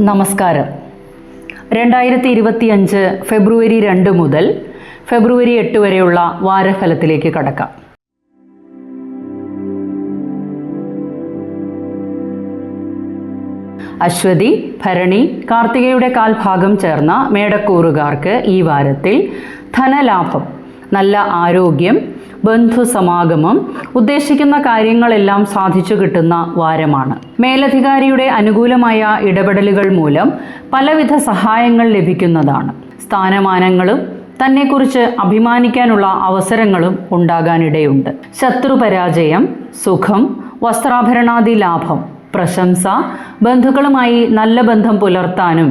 നമസ്കാരം. രണ്ടായിരത്തി ഇരുപത്തിയഞ്ച് ഫെബ്രുവരി രണ്ട് മുതൽ ഫെബ്രുവരി എട്ട് വരെയുള്ള വാരഫലത്തിലേക്ക് കടക്കാം. അശ്വതി ഭരണി കാർത്തികയുടെ കാൽഭാഗം ചേർന്ന മേടക്കൂറുകാർക്ക് ഈ വാരത്തിൽ ധനലാഭം നല്ല ആരോഗ്യം ബന്ധുസമാഗമം ഉദ്ദേശിക്കുന്ന കാര്യങ്ങളെല്ലാം സാധിച്ചു കിട്ടുന്ന വാരമാണ്. മേലധികാരിയുടെ അനുകൂലമായ ഇടപെടലുകൾ മൂലം പലവിധ സഹായങ്ങൾ ലഭിക്കുന്നതാണ്. സ്ഥാനമാനങ്ങളും തന്നെക്കുറിച്ച് അഭിമാനിക്കാനുള്ള അവസരങ്ങളും ഉണ്ടാകാനിടയുണ്ട്. ശത്രുപരാജയം സുഖം വസ്ത്രാഭരണാദി ലാഭം പ്രശംസ ബന്ധുക്കളുമായി നല്ല ബന്ധം പുലർത്താനും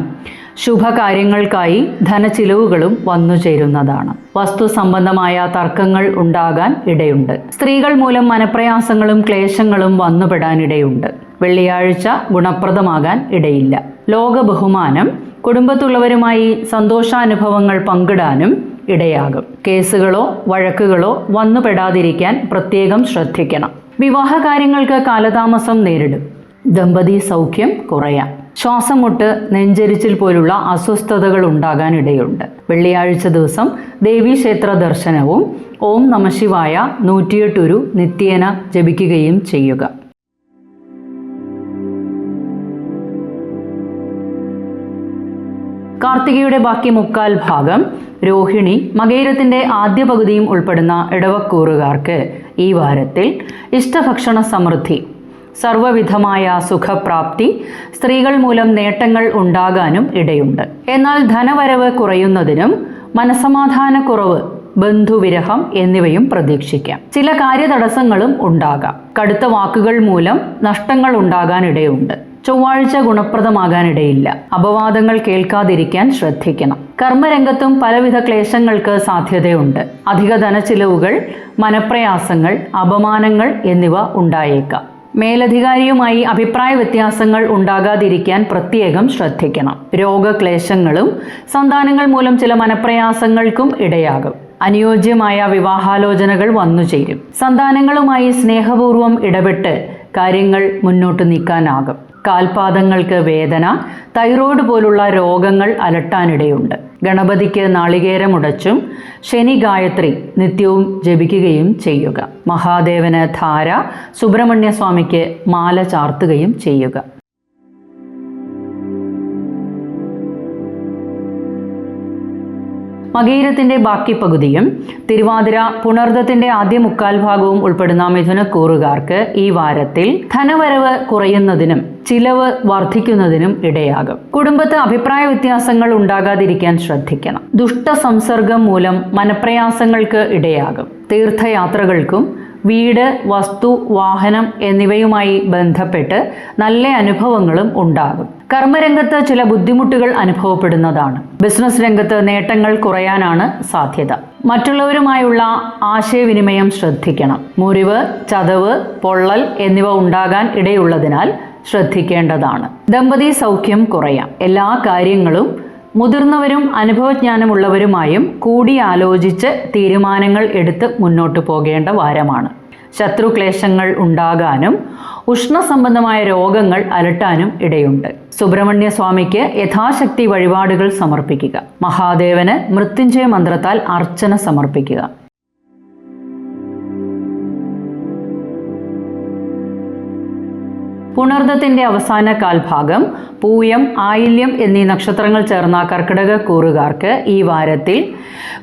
ശുഭകാര്യങ്ങൾക്കായി ധനച്ചിലവുകളും വന്നു ചേരുന്നതാണ്. വസ്തു സംബന്ധമായ തർക്കങ്ങൾ ഉണ്ടാകാൻ ഇടയുണ്ട്. സ്ത്രീകൾ മൂലം മനപ്രയാസങ്ങളും ക്ലേശങ്ങളും വന്നുപെടാനിടയുണ്ട്. വെള്ളിയാഴ്ച ഗുണപ്രദമാകാൻ ഇടയില്ല. ലോക ബഹുമാനം കുടുംബത്തുള്ളവരുമായി സന്തോഷാനുഭവങ്ങൾ പങ്കിടാനും ഇടയാകും. കേസുകളോ വഴക്കുകളോ വന്നുപെടാതിരിക്കാൻ പ്രത്യേകം ശ്രദ്ധിക്കണം. വിവാഹ കാര്യങ്ങൾക്ക് കാലതാമസം നേരിടും. ദമ്പതി സൗഖ്യം കുറയാം. ശ്വാസം മുട്ട് നെഞ്ചരിച്ചിൽ പോലുള്ള അസ്വസ്ഥതകൾ ഉണ്ടാകാൻ ഇടയുണ്ട് വെള്ളിയാഴ്ച ദിവസം ദേവീക്ഷേത്ര ദർശനവും ഓം നമശിവായ നൂറ്റിയെട്ടൊരു നിത്യേന ജപിക്കുകയും ചെയ്യുക. കാർത്തികയുടെ ബാക്കി മുക്കാൽ ഭാഗം രോഹിണി മകേരത്തിന്റെ ആദ്യ പകുതിയും ഉൾപ്പെടുന്ന ഇടവക്കൂറുകാർക്ക് ഈ വാരത്തിൽ ഇഷ്ടഭക്ഷണ സമൃദ്ധി സർവവിധമായ സുഖപ്രാപ്തി സ്ത്രീകൾ മൂലം നേട്ടങ്ങൾ ഉണ്ടാകാനും ഇടയുണ്ട്. എന്നാൽ ധനവരവ് കുറയുന്നതിനും മനസമാധാനക്കുറവ് ബന്ധുവിരഹം എന്നിവയും പ്രതീക്ഷിക്കാം. ചില കാര്യതടസ്സങ്ങളും ഉണ്ടാകാം. കടുത്ത വാക്കുകൾ മൂലം നഷ്ടങ്ങൾ ഉണ്ടാകാനിടയുണ്ട്. ചൊവ്വാഴ്ച ഗുണപ്രദമാകാനിടയില്ല. അപവാദങ്ങൾ കേൾക്കാതിരിക്കാൻ ശ്രദ്ധിക്കണം. കർമ്മരംഗത്തും പലവിധ ക്ലേശങ്ങൾക്ക് സാധ്യതയുണ്ട്. അധിക ധന ചിലവുകൾ മനപ്രയാസങ്ങൾ അപമാനങ്ങൾ എന്നിവ ഉണ്ടായേക്കാം. മേലധികാരിയുമായി അഭിപ്രായ വ്യത്യാസങ്ങൾ ഉണ്ടാകാതിരിക്കാൻ പ്രത്യേകം ശ്രദ്ധിക്കണം. രോഗക്ലേശങ്ങളും സന്താനങ്ങൾ മൂലം ചില മനപ്രയാസങ്ങൾക്കും ഇടയാകും. അനുയോജ്യമായ വിവാഹാലോചനകൾ വന്നുചേരും സന്താനങ്ങളുമായി സ്നേഹപൂർവം ഇടപെട്ട് കാര്യങ്ങൾ മുന്നോട്ട് നീക്കാനാകും. കാൽപാദങ്ങൾക്ക് വേദന തൈറോയ്ഡ് പോലുള്ള രോഗങ്ങൾ അലട്ടാനിടയുണ്ട്. ഗണപതിക്ക് നാളികേരമുടച്ചും ശനി ഗായത്രി നിത്യവും ജപിക്കുകയും ചെയ്യുക. മഹാദേവന് ധാര സുബ്രഹ്മണ്യ സ്വാമിക്ക് മാല ചാർത്തുകയും ചെയ്യുക. മകീരത്തിന്റെ ബാക്കി പകുതിയും തിരുവാതിര പുണർദത്തിന്റെ ആദ്യ മുക്കാൽ ഭാഗവും ഉൾപ്പെടുന്ന മിഥുനക്കൂറുകാർക്ക് ഈ വാരത്തിൽ ധനവരവ് കുറയുന്നതിനും ചിലവ് വർദ്ധിക്കുന്നതിനും ഇടയാകും. കുടുംബത്ത് അഭിപ്രായ വ്യത്യാസങ്ങൾ ഉണ്ടാകാതിരിക്കാൻ ശ്രദ്ധിക്കണം. ദുഷ്ട സംസർഗം മൂലം മനപ്രയാസങ്ങൾക്ക് ഇടയാകും. തീർത്ഥയാത്രകൾക്കും വീട് വസ്തു വാഹനം എന്നിവയുമായി ബന്ധപ്പെട്ട് നല്ല അനുഭവങ്ങളും ഉണ്ടാകും. കർമ്മരംഗത്ത് ചില ബുദ്ധിമുട്ടുകൾ അനുഭവപ്പെടുന്നതാണ്. ബിസിനസ് രംഗത്ത് നേട്ടങ്ങൾ കുറയാനാണ് സാധ്യത. മറ്റുള്ളവരുമായുള്ള ആശയവിനിമയം ശ്രദ്ധിക്കണം. മുറിവ് ചതവ് പൊള്ളൽ എന്നിവ ഉണ്ടാകാൻ ഇടയുള്ളതിനാൽ ശ്രദ്ധിക്കേണ്ടതാണ്. ദമ്പതി സൗഖ്യം കുറയാം. എല്ലാ കാര്യങ്ങളും മുതിർന്നവരും അനുഭവജ്ഞാനമുള്ളവരുമായും കൂടിയാലോചിച്ച് തീരുമാനങ്ങൾ എടുത്ത് മുന്നോട്ട് പോകേണ്ട വാരമാണ്. ശത്രുക്ലേശങ്ങൾ ഉണ്ടാകാനും ഉഷ്ണസംബന്ധമായ രോഗങ്ങൾ അലട്ടാനും ഇടയുണ്ട്. സുബ്രഹ്മണ്യ സ്വാമിക്ക് യഥാശക്തി വഴിപാടുകൾ സമർപ്പിക്കുക. മഹാദേവന് മൃത്യുഞ്ജയ മന്ത്രത്താൽ അർച്ചന സമർപ്പിക്കുക. പുണർദത്തിന്റെ അവസാന കാൽഭാഗം പൂയം ആയില്യം എന്നീ നക്ഷത്രങ്ങൾ ചേർന്ന കർക്കിടക കൂറുകാർക്ക് ഈ വാരത്തിൽ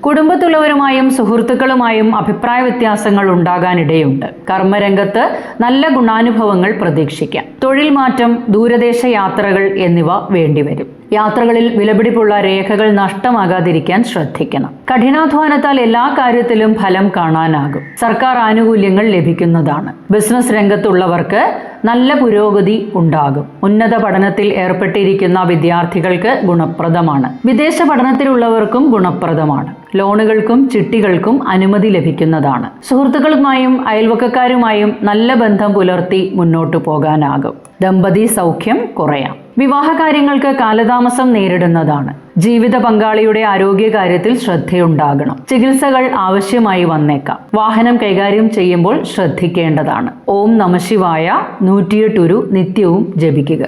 കുടുംബത്തുള്ളവരുമായും സുഹൃത്തുക്കളുമായും അഭിപ്രായ വ്യത്യാസങ്ങൾ ഉണ്ടാകാനിടയുണ്ട്. കർമ്മരംഗത്ത് നല്ല ഗുണാനുഭവങ്ങൾ പ്രതീക്ഷിക്കാം. തൊഴിൽ മാറ്റം ദൂരദേശ യാത്രകൾ എന്നിവ വേണ്ടിവരും. യാത്രകളിൽ വിലപിടിപ്പുള്ള രേഖകൾ നഷ്ടമാകാതിരിക്കാൻ ശ്രദ്ധിക്കണം. കഠിനാധ്വാനത്താൽ എല്ലാ കാര്യത്തിലും ഫലം കാണാനാകും. സർക്കാർ ആനുകൂല്യങ്ങൾ ലഭിക്കുന്നതാണ്. ബിസിനസ് രംഗത്തുള്ളവർക്ക് നല്ല പുരോഗതി ഉണ്ടാകും. ഉന്നത പഠനത്തിൽ ഏർപ്പെട്ടിരിക്കുന്ന വിദ്യാർത്ഥികൾക്ക് ഗുണപ്രദമാണ്. വിദേശ പഠനത്തിലുള്ളവർക്കും ഗുണപ്രദമാണ്. ലോണുകൾക്കും ചിട്ടികൾക്കും അനുമതി ലഭിക്കുന്നതാണ്. സുഹൃത്തുക്കളുമായും അയൽവക്കക്കാരുമായും നല്ല ബന്ധം പുലർത്തി മുന്നോട്ടു പോകാനാകും. ദമ്പതി സൗഖ്യം കുറയാം. വിവാഹകാര്യങ്ങൾക്ക് കാലതാമസം നേരിടുന്നതാണ്. ജീവിത പങ്കാളിയുടെ ആരോഗ്യകാര്യത്തിൽ ശ്രദ്ധയുണ്ടാകണം. ചികിത്സകൾ ആവശ്യമായി വന്നേക്കാം. വാഹനം കൈകാര്യം ചെയ്യുമ്പോൾ ശ്രദ്ധിക്കേണ്ടതാണ്. ഓം നമശിവായ നൂറ്റിയെട്ടുരു നിത്യവും ജപിക്കുക.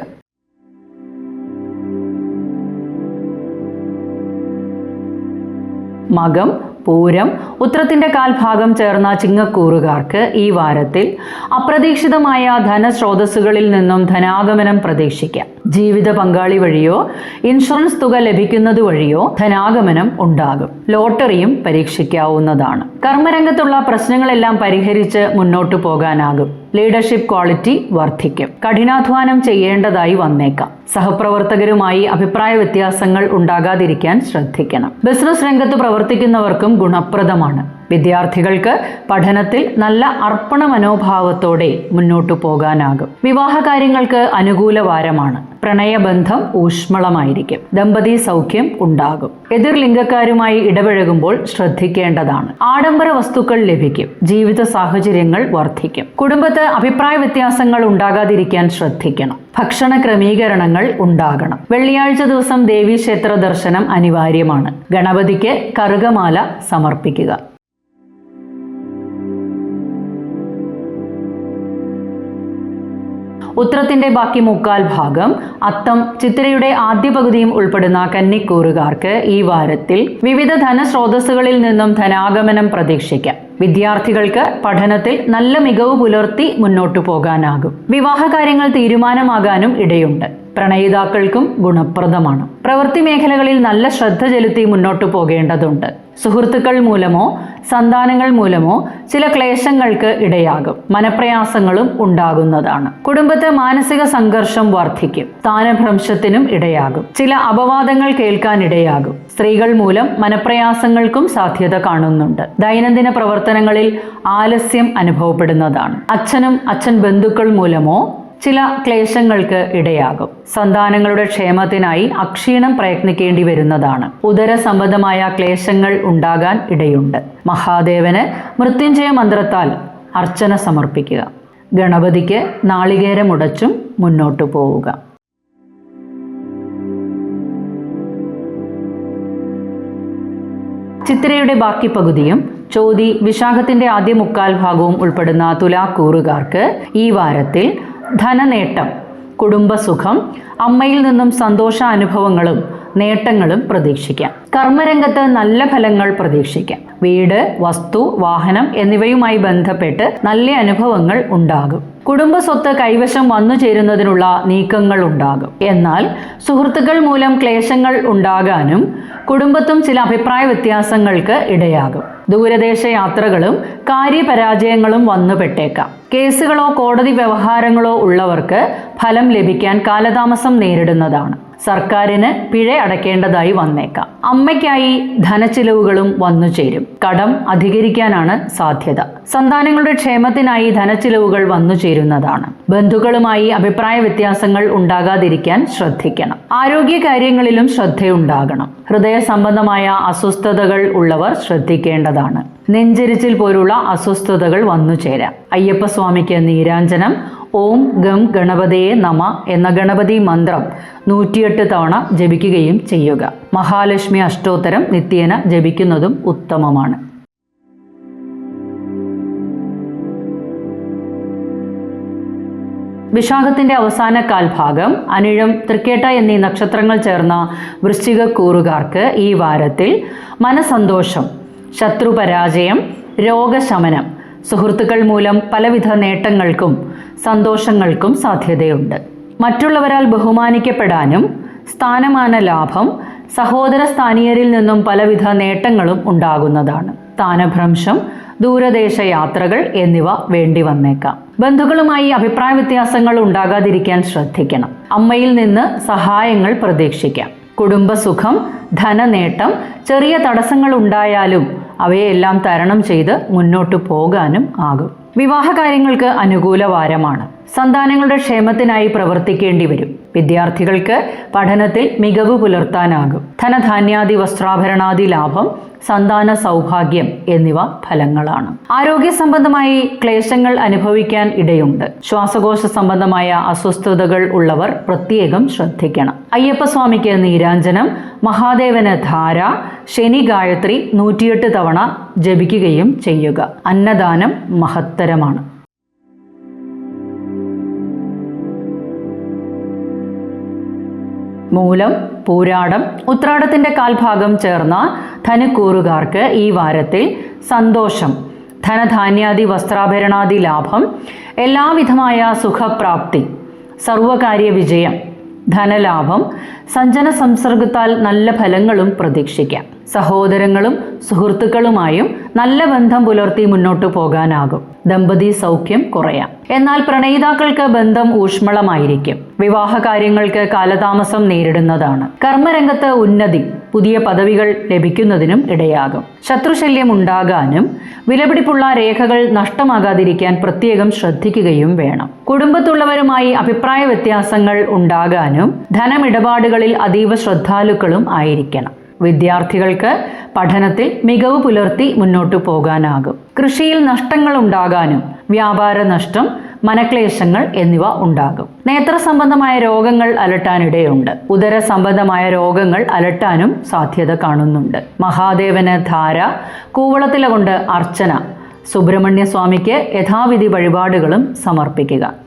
മകം പൂരം ഉത്രത്തിന്റെ കാൽഭാഗം ചേർന്ന ചിങ്ങക്കൂറുകാർക്ക് ഈ വാരത്തിൽ അപ്രതീക്ഷിതമായ ധനസ്രോതസ്സുകളിൽ നിന്നും ധനാഗമനം പ്രതീക്ഷിക്കാം. ജീവിത പങ്കാളി വഴിയോ ഇൻഷുറൻസ് തുക ലഭിക്കുന്നത് വഴിയോ ധനാഗമനം ഉണ്ടാകും. ലോട്ടറിയും പരീക്ഷിക്കാവുന്നതാണ്. കർമ്മരംഗത്തുള്ള പ്രശ്നങ്ങളെല്ലാം പരിഹരിച്ച് മുന്നോട്ടു പോകാനാകും. ലീഡർഷിപ്പ് ക്വാളിറ്റി വർദ്ധിക്കും. കഠിനാധ്വാനം ചെയ്യേണ്ടതായി വന്നേക്കാം. സഹപ്രവർത്തകരുമായി അഭിപ്രായ വ്യത്യാസങ്ങൾ ഉണ്ടാകാതിരിക്കാൻ ശ്രദ്ധിക്കണം. ബിസിനസ് രംഗത്ത് പ്രവർത്തിക്കുന്നവർക്കും ഗുണപ്രദമാണ്. വിദ്യാർത്ഥികൾക്ക് പഠനത്തിൽ നല്ല അർപ്പണ മനോഭാവത്തോടെ മുന്നോട്ടു പോകാനാകും. വിവാഹ കാര്യങ്ങൾക്ക് അനുകൂല വാരമാണ്. പ്രണയബന്ധം ഊഷ്മളമായിരിക്കും. ദമ്പതി സൗഖ്യം ഉണ്ടാകും. എതിർ ലിംഗക്കാരുമായി ഇടപഴകുമ്പോൾ ശ്രദ്ധിക്കേണ്ടതാണ്. ആഡംബര വസ്തുക്കൾ ലഭിക്കും. ജീവിത സാഹചര്യങ്ങൾ വർദ്ധിക്കും. കുടുംബത്ത് അഭിപ്രായ വ്യത്യാസങ്ങൾ ഉണ്ടാകാതിരിക്കാൻ ശ്രദ്ധിക്കണം. ഭക്ഷണ ക്രമീകരണങ്ങൾ ഉണ്ടാകണം. വെള്ളിയാഴ്ച ദിവസം ദേവീക്ഷേത്ര ദർശനം അനിവാര്യമാണ്. ഗണപതിക്ക് കറുകമാല സമർപ്പിക്കുക. ഉത്രത്തിന്റെ ബാക്കി മുക്കാൽ ഭാഗം അത്തം ചിത്രയുടെ ആദ്യ പകുതിയും ഉൾപ്പെടുന്ന കന്നിക്കൂറുകാർക്ക് ഈ വാരത്തിൽ വിവിധ ധനസ്രോതസ്സുകളിൽ നിന്നും ധനാഗമനം പ്രതീക്ഷിക്കാം. വിദ്യാർത്ഥികൾക്ക് പഠനത്തിൽ നല്ല മികവ് പുലർത്തി മുന്നോട്ടു പോകാനാകും. വിവാഹകാര്യങ്ങൾ തീരുമാനമാകാനും ഇടയുണ്ട്. പ്രണയിതാക്കൾക്കും ഗുണപ്രദമാണ്. പ്രവൃത്തി മേഖലകളിൽ നല്ല ശ്രദ്ധ ചെലുത്തി മുന്നോട്ടു പോകേണ്ടതുണ്ട്. സുഹൃത്തുക്കൾ മൂലമോ സന്താനങ്ങൾ മൂലമോ ചില ക്ലേശങ്ങൾക്ക് ഇടയാകും. മനപ്രയാസങ്ങളും ഉണ്ടാകുന്നതാണ്. കുടുംബത്തെ മാനസിക സംഘർഷം വർദ്ധിക്കും. സ്ഥാനഭ്രംശത്തിനും ഇടയാകും. ചില അപവാദങ്ങൾ കേൾക്കാൻ ഇടയാകും. സ്ത്രീകൾ മൂലം മനപ്രയാസങ്ങൾക്കും സാധ്യത കാണുന്നുണ്ട്. ദൈനംദിന പ്രവർത്തനങ്ങളിൽ ആലസ്യം അനുഭവപ്പെടുന്നതാണ്. അച്ഛനും അച്ഛൻ ബന്ധുക്കൾ മൂലമോ ചില ക്ലേശങ്ങൾക്ക് ഇടയാകും. സന്താനങ്ങളുടെ ക്ഷേമത്തിനായി അക്ഷീണം പ്രയത്നിക്കേണ്ടി വരുന്നതാണ്. ഉദര സംബന്ധമായ ക്ലേശങ്ങൾ ഉണ്ടാകാൻ ഇടയുണ്ട്. മഹാദേവന് മൃത്യുഞ്ജയ മന്ത്രത്താൽ അർച്ചന സമർപ്പിക്കുക. ഗണപതിക്ക് നാളികേരമുടച്ചും മുന്നോട്ടു പോവുക. ചിത്രയുടെ ബാക്കി പകുതിയും ചോതി വിശാഖത്തിന്റെ ആദ്യ മുക്കാൽ ഭാഗവും ഉൾപ്പെടുന്ന തുലാക്കൂറുകാർക്ക് ഈ വാരത്തിൽ ധനനേട്ടം കുടുംബസുഖം അമ്മയിൽ നിന്നും സന്തോഷാനുഭവങ്ങളും നേട്ടങ്ങളും പ്രതീക്ഷിക്കാം. കർമ്മരംഗത്ത് നല്ല ഫലങ്ങൾ പ്രതീക്ഷിക്കാം. വീട് വസ്തു വാഹനം എന്നിവയുമായി ബന്ധപ്പെട്ട് നല്ല അനുഭവങ്ങൾ ഉണ്ടാകും. കുടുംബ സ്വത്ത് കൈവശം വന്നു ചേരുന്നതിനുള്ള നീക്കങ്ങൾ ഉണ്ടാകും. എന്നാൽ സുഹൃത്തുക്കൾ മൂലം ക്ലേശങ്ങൾ ഉണ്ടാകാനും കുടുംബത്തും ചില അഭിപ്രായ വ്യത്യാസങ്ങൾക്ക് ഇടയാകും. ദൂരദേശ യാത്രകളും കാര്യപരാജയങ്ങളും വന്നുപെട്ടേക്കാം കേസുകളോ കോടതി വ്യവഹാരങ്ങളോ ഉള്ളവർക്ക് ഫലം ലഭിക്കാൻ കാലതാമസം നേരിടുന്നതാണ്. സർക്കാരിന് പിഴ അടയ്ക്കേണ്ടതായി വന്നേക്കാം. അമ്മയ്ക്കായി ധനച്ചിലവുകളും വന്നു ചേരും. കടം അധികരിക്കാനാണ് സാധ്യത. സന്താനങ്ങളുടെ ക്ഷേമത്തിനായി ധനച്ചിലവുകൾ വന്നു ചേരുന്നതാണ്. ബന്ധുക്കളുമായി അഭിപ്രായ വ്യത്യാസങ്ങൾ ഉണ്ടാകാതിരിക്കാൻ ശ്രദ്ധിക്കണം. ആരോഗ്യ കാര്യങ്ങളിലും ശ്രദ്ധയുണ്ടാകണം. ഹൃദയ സംബന്ധമായ അസ്വസ്ഥതകൾ ഉള്ളവർ ശ്രദ്ധിക്കേണ്ടതാണ്. നെഞ്ചരിച്ചിൽ പോലുള്ള അസ്വസ്ഥതകൾ വന്നു ചേരാം. അയ്യപ്പസ്വാമിക്ക് നീരാഞ്ജനം. ഓം ഗം ഗണപതയെ നമ എന്ന ഗണപതി മന്ത്രം നൂറ്റിയെട്ട് തവണ ജപിക്കുകയും ചെയ്യുക. മഹാലക്ഷ്മി അഷ്ടോത്തരം നിത്യേന ജപിക്കുന്നതും ഉത്തമമാണ്. വിശാഖത്തിന്റെ അവസാന കാൽഭാഗം അനിഴം തൃക്കേട്ട എന്നീ നക്ഷത്രങ്ങൾ ചേർന്ന വൃശ്ചിക കൂറുകാർക്ക് ഈ വാരത്തിൽ മനസന്തോഷം ശത്രുപരാജയം രോഗശമനം സുഹൃത്തുക്കൾ മൂലം പലവിധ നേട്ടങ്ങൾക്കും സന്തോഷങ്ങൾക്കും സാധ്യതയുണ്ട്. മറ്റുള്ളവരാൽ ബഹുമാനിക്കപ്പെടാനും സ്ഥാനമാന ലാഭം സഹോദര സ്ഥാനീയരിൽ നിന്നും പലവിധ നേട്ടങ്ങളും ഉണ്ടാകുന്നതാണ്. സ്ഥാനഭ്രംശം ദൂരദേശ യാത്രകൾ എന്നിവ വേണ്ടി വന്നേക്കാം ബന്ധുക്കളുമായി അഭിപ്രായ വ്യത്യാസങ്ങൾ ഉണ്ടാകാതിരിക്കാൻ ശ്രദ്ധിക്കണം. അമ്മയിൽ നിന്ന് സഹായങ്ങൾ പ്രതീക്ഷിക്കാം. കുടുംബസുഖം ധനനേട്ടം ചെറിയ തടസ്സങ്ങൾ ഉണ്ടായാലും അവയെല്ലാം തരണം ചെയ്ത് മുന്നോട്ടു പോകാനും ആകും. വിവാഹ കാര്യങ്ങൾക്ക് അനുകൂല വാരമാണ് സന്താനങ്ങളുടെ ക്ഷേമത്തിനായി പ്രവർത്തിക്കേണ്ടി വരും. വിദ്യാർത്ഥികൾക്ക് പഠനത്തിൽ മികവ് പുലർത്താനാകും. ധനധാന്യാദി വസ്ത്രാഭരണാദി ലാഭം സന്താന സൗഭാഗ്യം എന്നിവ ഫലങ്ങളാണ്. ആരോഗ്യ സംബന്ധമായി ക്ലേശങ്ങൾ അനുഭവിക്കാൻ ഇടയുണ്ട്. ശ്വാസകോശ സംബന്ധമായ അസ്വസ്ഥതകൾ ഉള്ളവർ പ്രത്യേകം ശ്രദ്ധിക്കണം. അയ്യപ്പസ്വാമിക്ക് നീരാഞ്ജനം മഹാദേവന് ധാര ശനി ഗായത്രി നൂറ്റിയെട്ട് തവണ ജപിക്കുകയും ചെയ്യുക. അന്നദാനം മഹത്തരമാണ്. മൂലം പൂരാടം ഉത്രാടത്തിന്റെ കാൽഭാഗം ചേർന്ന ധനുക്കൂറുകാർക്ക് ഈ വാരത്തിൽ സന്തോഷം. ധനധാന്യാദി വസ്ത്രാഭരണാദി ലാഭം എല്ലാവിധമായ സുഖപ്രാപ്തി സർവകാര്യ വിജയം ധനലാഭം സഞ്ജന സംസർഗത്താൽ നല്ല ഫലങ്ങളും പ്രതീക്ഷിക്കാം. സഹോദരങ്ങളും സുഹൃത്തുക്കളുമായും നല്ല ബന്ധം പുലർത്തി മുന്നോട്ടു പോകാനാകും. ദമ്പതി സൗഖ്യം കുറയാം. എന്നാൽ പ്രണയിതാക്കൾക്ക് ബന്ധം ഊഷ്മളമായിരിക്കും. വിവാഹ കാര്യങ്ങൾക്ക് കാലതാമസം നേരിടുന്നതാണ്. കർമ്മരംഗത്ത് ഉന്നതി പുതിയ പദവികൾ ലഭിക്കുന്നതിനും ഇടയാകും. ശത്രുശല്യം ഉണ്ടാകാനും വിലപിടിപ്പുള്ള രേഖകൾ നഷ്ടമാകാതിരിക്കാൻ പ്രത്യേകം ശ്രദ്ധിക്കുകയും വേണം. കുടുംബത്തുള്ളവരുമായി അഭിപ്രായ വ്യത്യാസങ്ങൾ ഉണ്ടാകാനും ധനമിടപാടുകളിൽ അതീവ ശ്രദ്ധാലുക്കളും ആയിരിക്കണം. വിദ്യാർത്ഥികൾക്ക് പഠനത്തിൽ മികവ് പുലർത്തി മുന്നോട്ടു പോകാനാകും. കൃഷിയിൽ നഷ്ടങ്ങൾ ഉണ്ടാകാനും വ്യാപാര നഷ്ടം മനക്ലേശങ്ങൾ എന്നിവ ഉണ്ടാകും. നേത്ര സംബന്ധമായ രോഗങ്ങൾ അലട്ടാനിടയുണ്ട്. ഉദര സംബന്ധമായ രോഗങ്ങൾ അലട്ടാനും സാധ്യത കാണുന്നുണ്ട്. മഹാദേവന് ധാര കൂവളത്തില കൊണ്ട് അർച്ചന സുബ്രഹ്മണ്യ സ്വാമിക്ക് യഥാവിധി വഴിപാടുകളും സമർപ്പിക്കുക.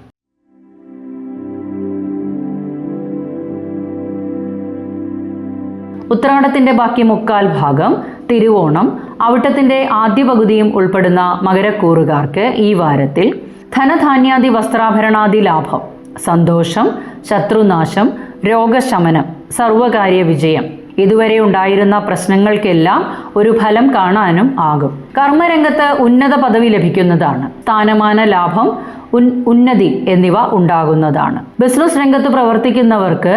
ഉത്രാടത്തിന്റെ ബാക്കി മുക്കാൽ ഭാഗം തിരുവോണം അവിട്ടത്തിന്റെ ആദ്യ പകുതിയും ഉൾപ്പെടുന്ന മകരക്കൂറുകാർക്ക് ഈ വാരത്തിൽ ധനധാന്യാദി വസ്ത്രാഭരണാദി ലാഭം സന്തോഷം ശത്രുനാശം രോഗശമനം സർവകാര്യ വിജയം. ഇതുവരെ ഉണ്ടായിരുന്ന പ്രശ്നങ്ങൾക്കെല്ലാം ഒരു ഫലം കാണാനും ആകും. കർമ്മരംഗത്ത് ഉന്നത പദവി ലഭിക്കുന്നതാണ്. സ്ഥാനമാന ലാഭം ഉന്നതി എന്നിവ ഉണ്ടാകുന്നതാണ്. ബിസിനസ് രംഗത്ത് പ്രവർത്തിക്കുന്നവർക്ക്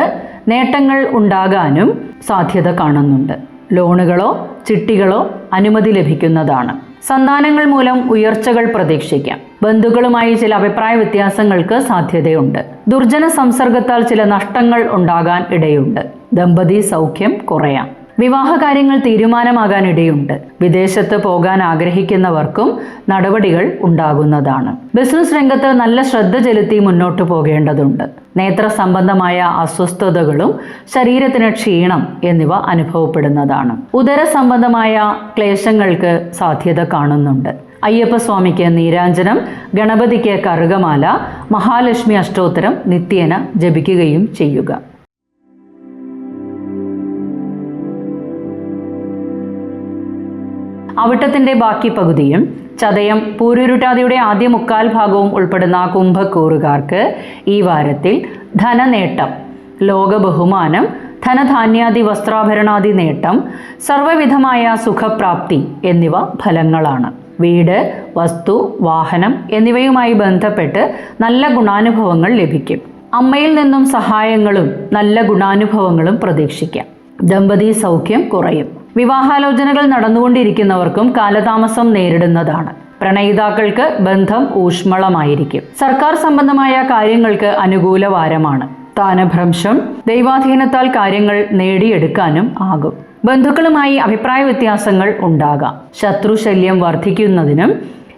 നേട്ടങ്ങൾ ഉണ്ടാകാനും സാധ്യത കാണുന്നുണ്ട്. ലോണുകളോ ചിട്ടികളോ അനുമതി ലഭിക്കുന്നതാണ്. സന്താനങ്ങൾ മൂലം ഉയർച്ചകൾ പ്രതീക്ഷിക്കാം. ബന്ധുക്കളുമായി ചില അഭിപ്രായ വ്യത്യാസങ്ങൾക്ക് സാധ്യതയുണ്ട്. ദുർജന സംസർഗത്താൽ ചില നഷ്ടങ്ങൾ ഉണ്ടാകാൻ ഇടയുണ്ട്. ദമ്പതി സൗഖ്യം കുറയാം. വിവാഹ കാര്യങ്ങൾ തീരുമാനമാകാനിടയുണ്ട്. വിദേശത്ത് പോകാൻ ആഗ്രഹിക്കുന്നവർക്കും നടപടികൾ ഉണ്ടാകുന്നതാണ്. ബിസിനസ് രംഗത്ത് നല്ല ശ്രദ്ധ ചെലുത്തി മുന്നോട്ട് പോകേണ്ടതുണ്ട്. നേത്ര സംബന്ധമായ അസ്വസ്ഥതകളും ശരീരത്തിന് ക്ഷീണം എന്നിവ അനുഭവപ്പെടുന്നതാണ്. ഉദര സംബന്ധമായ ക്ലേശങ്ങൾക്ക് സാധ്യത കാണുന്നുണ്ട്. അയ്യപ്പസ്വാമിക്ക് നീരാഞ്ജനം ഗണപതിക്ക് കറുകമാല മഹാലക്ഷ്മി അഷ്ടോത്തരം നിത്യേന ജപിക്കുകയും ചെയ്യുക. അവിട്ടത്തിന്റെ ബാക്കി പകുതിയും ചതയം പൂരുരുട്ടാതിയുടെ ആദ്യ മുക്കാൽ ഭാഗവും ഉൾപ്പെടുന്ന കുംഭക്കൂറുകാർക്ക് ഈ വാരത്തിൽ ധനനേട്ടം ലോക ബഹുമാനം ധനധാന്യാദി വസ്ത്രാഭരണാദി നേട്ടം സർവവിധമായ സുഖപ്രാപ്തി എന്നിവ ഫലങ്ങളാണ്. വീട് വസ്തു വാഹനം എന്നിവയുമായി ബന്ധപ്പെട്ട് നല്ല ഗുണാനുഭവങ്ങൾ ലഭിക്കും. അമ്മയിൽ നിന്നും സഹായങ്ങളും നല്ല ഗുണാനുഭവങ്ങളും പ്രതീക്ഷിക്കാം. ദമ്പതി സൗഖ്യം കുറയും. വിവാഹാലോചനകൾ നടന്നുകൊണ്ടിരിക്കുന്നവർക്കും കാലതാമസം നേരിടുന്നതാണ്. പ്രണയിതാക്കൾക്ക് ബന്ധം ഊഷ്മളമായിരിക്കും. സർക്കാർ സംബന്ധമായ കാര്യങ്ങൾക്ക് അനുകൂല വാരമാണ്. സ്ഥാനഭ്രംശം ദൈവാധീനത്താൽ കാര്യങ്ങൾ നേടിയെടുക്കാനും ആകും. ബന്ധുക്കളുമായി അഭിപ്രായ വ്യത്യാസങ്ങൾ ഉണ്ടാകാം. ശത്രുശല്യം വർദ്ധിക്കുന്നതിനും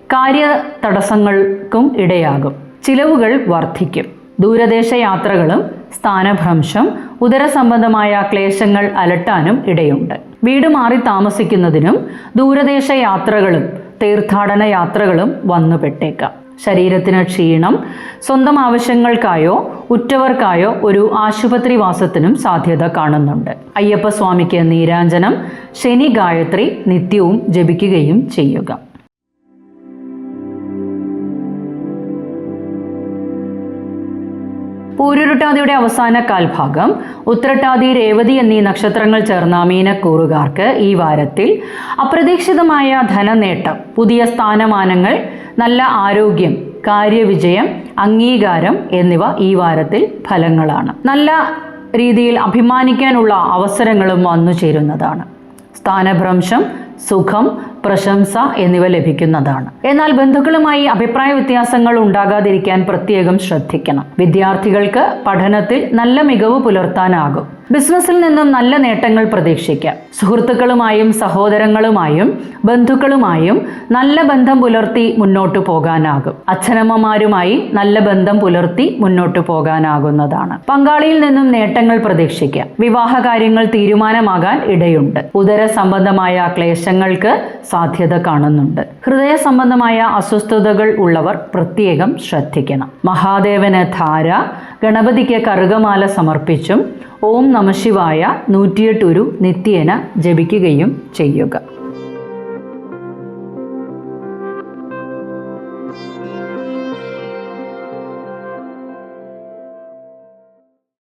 കാര്യ തടസ്സങ്ങൾക്കും ഇടയാകും. ചിലവുകൾ വർദ്ധിക്കും ദൂരദേശ യാത്രകളും സ്ഥാനഭ്രംശം ഉദരസംബന്ധമായ ക്ലേശങ്ങൾ അലട്ടാനും ഇടയുണ്ട്. വീട് മാറി താമസിക്കുന്നതിനും ദൂരദേശ യാത്രകളും തീർത്ഥാടന യാത്രകളും വന്നുപെട്ടേക്കാം ശരീരത്തിന് ക്ഷീണം സ്വന്തം ആവശ്യങ്ങൾക്കായോ ഉറ്റവർക്കായോ ഒരു ആശുപത്രി വാസത്തിനും സാധ്യത കാണുന്നുണ്ട്. അയ്യപ്പസ്വാമിക്ക് നീരാഞ്ജനം ശനി ഗായത്രി നിത്യവും ജപിക്കുകയും ചെയ്യുക. പൂരുരുട്ടാതിയുടെ അവസാന കാൽഭാഗം ഉത്രട്ടാതി രേവതി എന്നീ നക്ഷത്രങ്ങൾ ചേർന്ന മീനക്കൂറുകാർക്ക് ഈ വാരത്തിൽ അപ്രതീക്ഷിതമായ ധനനേട്ടം പുതിയ സ്ഥാനമാനങ്ങൾ നല്ല ആരോഗ്യം കാര്യവിജയം അംഗീകാരം എന്നിവ ഈ വാരത്തിൽ ഫലങ്ങളാണ്. നല്ല രീതിയിൽ അഭിമാനിക്കാനുള്ള അവസരങ്ങളും വന്നു ചേരുന്നതാണ് സ്ഥാനഭ്രംശം സുഖം പ്രശംസ എന്നിവ ലഭിക്കുന്നതാണ്. എന്നാൽ ബന്ധുക്കളുമായി അഭിപ്രായ വ്യത്യാസങ്ങൾ ഉണ്ടാകാതിരിക്കാൻ പ്രത്യേകം ശ്രദ്ധിക്കണം. വിദ്യാർത്ഥികൾക്ക് പഠനത്തിൽ നല്ല മികവ് പുലർത്താനാകും. ബിസിനസ്സിൽ നിന്നും നല്ല നേട്ടങ്ങൾ പ്രതീക്ഷിക്കാം. സുഹൃത്തുക്കളുമായും സഹോദരങ്ങളുമായും ബന്ധുക്കളുമായും നല്ല ബന്ധം പുലർത്തി മുന്നോട്ടു പോകാനാകും. അച്ഛനമ്മമാരുമായി നല്ല ബന്ധം പുലർത്തി മുന്നോട്ടു പോകാനാകുന്നതാണ്. പങ്കാളിയിൽ നിന്നും നേട്ടങ്ങൾ പ്രതീക്ഷിക്കാം. വിവാഹ കാര്യങ്ങൾ തീരുമാനമാകാൻ ഇടയുണ്ട്. ഉദര സംബന്ധമായ ക്ലേശങ്ങൾക്ക് സാധ്യത കാണുന്നുണ്ട്. ഹൃദയ സംബന്ധമായ അസ്വസ്ഥതകൾ ഉള്ളവർ പ്രത്യേകം ശ്രദ്ധിക്കണം. മഹാദേവന് ധാര ഗണപതിക്ക് കറുകമാല സമർപ്പിച്ചും ഓം നമശിവായ നൂറ്റിയെട്ടൊരു നിത്യേന ജപിക്കുകയും ചെയ്യുക.